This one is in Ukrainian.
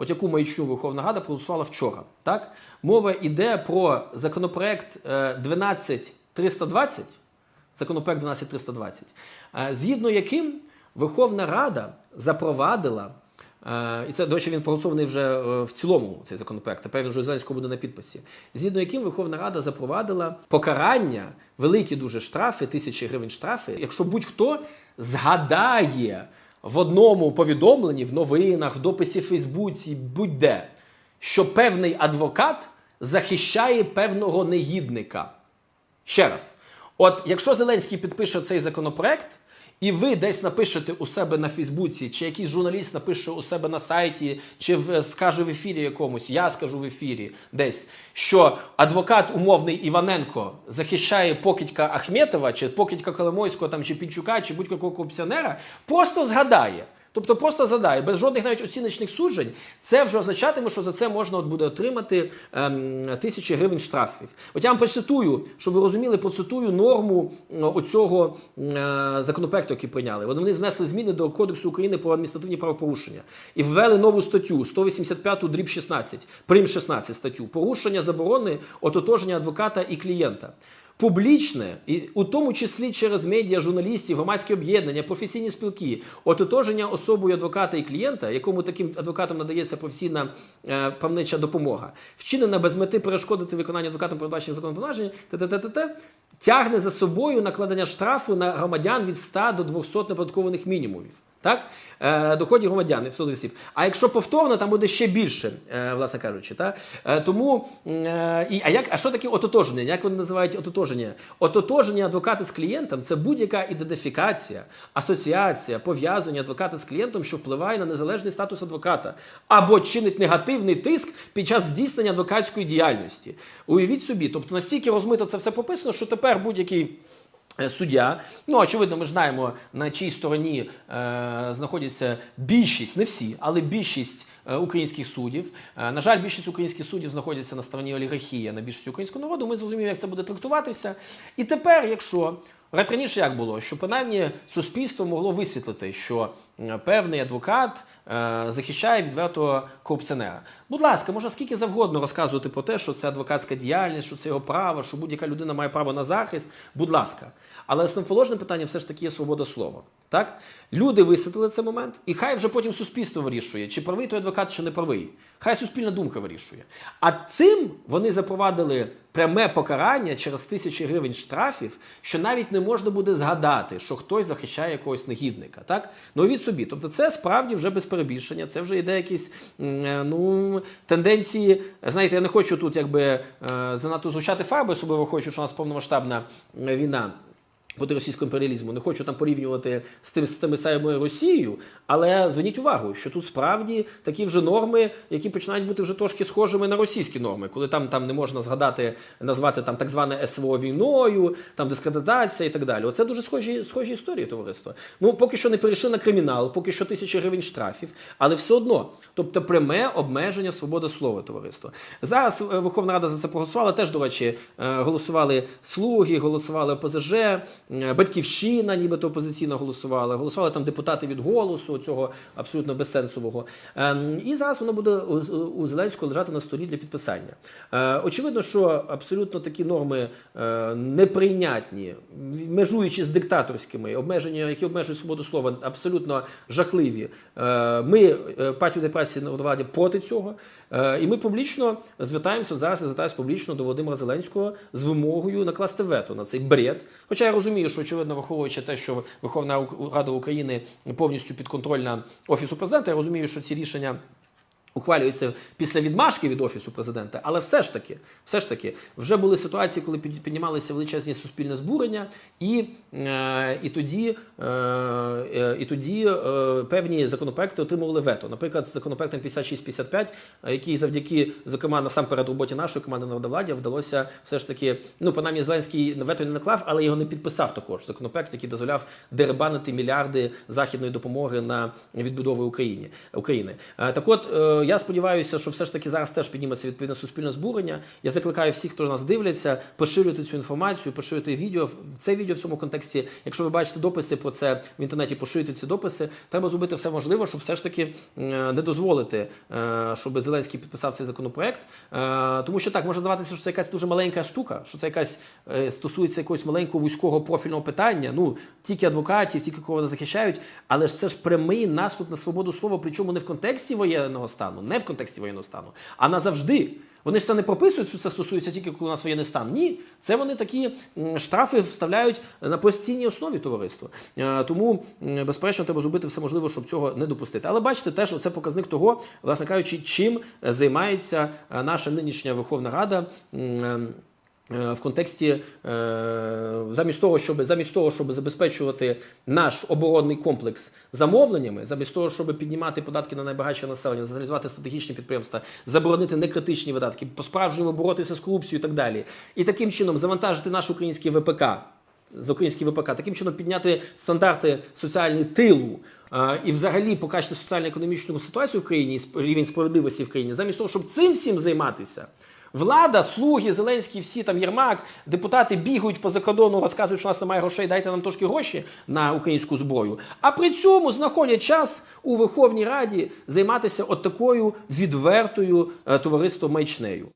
от яку маячню Верховна Рада проголосувала вчора. Так? Мова йде про законопроект е, 12320, законопроект 12320, е, згідно яким Верховна Рада запровадила. е, І це, до речі, він проголосований вже е, в цілому цей законопроект. Тепер він вже Зеленського буде на підписі. Згідно яким Верховна Рада запровадила покарання, великі дуже штрафи, тисячі гривень штрафи, якщо будь-хто згадає в одному повідомленні, в новинах, в дописі в Фейсбуці, будь-де, що певний адвокат захищає певного негідника. Ще раз, от якщо Зеленський підпише цей законопроект, і ви десь напишете у себе на Фейсбуці, чи якийсь журналіст напише у себе на сайті, чи в, скаже в ефірі якомусь, я скажу в ефірі десь, що адвокат умовний Іваненко захищає покидька Ахметова, чи покидька Коломойського, там, чи Пінчука, чи будь-якого корупціонера, просто згадає. Тобто просто задає, без жодних навіть оціночних суджень, це вже означатиме, що за це можна от буде отримати ем, тисячі гривень штрафів. От я вам процитую, щоб ви розуміли, процитую норму оцього е, законопроекту, який прийняли. От вони знесли зміни до Кодексу України про адміністративні правопорушення і ввели нову статтю 185 дріб 16, прим 16 статтю порушення заборони ототоження адвоката і клієнта. Публічне, і у тому числі через медіа, журналістів, громадські об'єднання, професійні спілки, ототоження особою адвоката і клієнта, якому таким адвокатам надається професійна е, правнича допомога, вчинена без мети перешкодити виконання адвокатом передбачених законом повноважень, т.т.т., тягне за собою накладення штрафу на громадян від 100 до 200 неподаткованих мінімумів. Так? Е, доходів громадян 500 осіб. А якщо повторно, там буде ще більше, е, власне кажучи. Так? Е, тому, і, а, як, а що таке ототоження? Як вони називають ототоження? Ототоження адвоката з клієнтом це будь-яка ідентифікація, асоціація, пов'язання адвоката з клієнтом, що впливає на незалежний статус адвоката, або чинить негативний тиск під час здійснення адвокатської діяльності. Уявіть собі, тобто настільки розмито це все прописано, що тепер будь-який. Е, Суддя, ну очевидно, ми ж знаємо на чій стороні е, знаходяться більшість, не всі, але більшість е, українських суддів. Е, на жаль, більшість українських суддів знаходяться на стороні олігархії, на більшості українського народу. Ми зрозуміємо, як це буде трактуватися. І тепер, якщо раніше як було, що принаймні суспільство могло висвітлити, що певний адвокат е, захищає відвертого корупціонера. Будь ласка, можна скільки завгодно розказувати про те, що це адвокатська діяльність, що це його право, що будь-яка людина має право на захист. Будь ласка. Але основоположне питання все ж таки є свобода слова. Так? Люди висвітлили цей момент, і хай вже потім суспільство вирішує, чи правий той адвокат, чи не правий. Хай суспільна думка вирішує. А цим вони запровадили пряме покарання через тисячі гривень штрафів, що навіть не можна буде згадати, що хтось захищає якогось негідника. Так? Ну собі. Тобто, це справді вже без перебільшення, це вже йде якісь е, ну, тенденції. Знаєте, я не хочу тут якби е, занадто звучати фарби, особливо хочу, що у нас повномасштабна війна проти російського імперіалізму. Не хочу там порівнювати з тим з тими самою Росією, але зверніть увагу, що тут справді такі вже норми, які починають бути вже трошки схожими на російські норми, коли там, там не можна згадати, назвати там так зване СВО війною, там дискредитація і так далі. Оце дуже схожі, схожі історії товариства. Ну поки що не перейшли на кримінал, поки що тисячі гривень штрафів, але все одно, тобто пряме обмеження свободи слова, товариство. Зараз е, Верховна Рада за це проголосувала. Теж, до речі, е, голосували слуги, голосували ОПЗЖ, батьківщина, нібито опозиційно голосувала, голосували там депутати від голосу, цього абсолютно безсенсового. Ем, І зараз воно буде у- Зеленського лежати на столі для підписання. Е, Очевидно, що абсолютно такі норми е, неприйнятні, межуючи з диктаторськими, обмеження, які обмежують свободу слова, абсолютно жахливі. Е, Ми, е, партію депресії на владі, проти цього. Е, І ми публічно звертаємося зараз. Звертаюся публічно до Володимира Зеленського з вимогою накласти вето на цей бред. Хоча я розумію, що очевидно, враховуючи те, що Верховна Рада України повністю підконтрольна офісу президента, я розумію, що ці рішення. Ухвалюється після відмашки від офісу президента, але все ж таки, все ж таки, вже були ситуації, коли під- піднімалися величезні суспільне збурення, і, е, і тоді, е, е, і тоді певні законопроекти отримували вето. Наприклад, з законопроектом 5655, е, який завдяки, зокрема, насамперед роботі нашої команди народовладдя вдалося все ж таки, ну принаймні Зеленський вето не наклав, але його не підписав також. Законопроект, який дозволяв деребанити мільярди західної допомоги на відбудову України. Е, Так от. Я сподіваюся, що все ж таки зараз теж підніметься відповідне суспільне збурення. Я закликаю всіх, хто нас дивляться, поширювати цю інформацію, поширювати відео. Це відео в цьому контексті. Якщо ви бачите дописи про це в інтернеті, поширюйте ці дописи. Треба зробити все можливе, щоб все ж таки не дозволити, е, щоб Зеленський підписав цей законопроект. Е, Тому що так може здаватися, що це якась дуже маленька штука, що це якась е, стосується якогось маленького вузького профільного питання. Ну тільки адвокатів, тільки кого не захищають, але ж це ж прямий наступ на свободу слова, причому не в контексті воєнного стану, не в контексті воєнного стану, а назавжди. Вони ж це не прописують, що це стосується тільки коли у нас воєнний стан. Ні, це вони такі штрафи вставляють на постійній основі товариства. Е, Тому, безперечно, треба зробити все можливе, щоб цього не допустити. Але бачите, теж це показник того, власне кажучи, чим е, займається е, наша нинішня Верховна Рада. Е, В контексті е, замість того, щоб замість того, щоб забезпечувати наш оборонний комплекс замовленнями, замість того, щоб піднімати податки на найбагатше населення, залізувати стратегічні підприємства, заборонити некритичні видатки, по справжньому боротися з корупцією і так далі, і таким чином завантажити наш український ВПК. З український ВПК, таким чином підняти стандарти соціальні тилу е, і взагалі покращити соціально-економічну ситуацію в країні, рівень справедливості в країні, замість того, щоб цим всім займатися. Влада, слуги, Зеленський, всі там Єрмак, депутати бігають по закордону, розказують, що у нас немає грошей, дайте нам трошки гроші на українську зброю. А при цьому знаходять час у Верховній Раді займатися от такою відвертою е, товариством маячнею.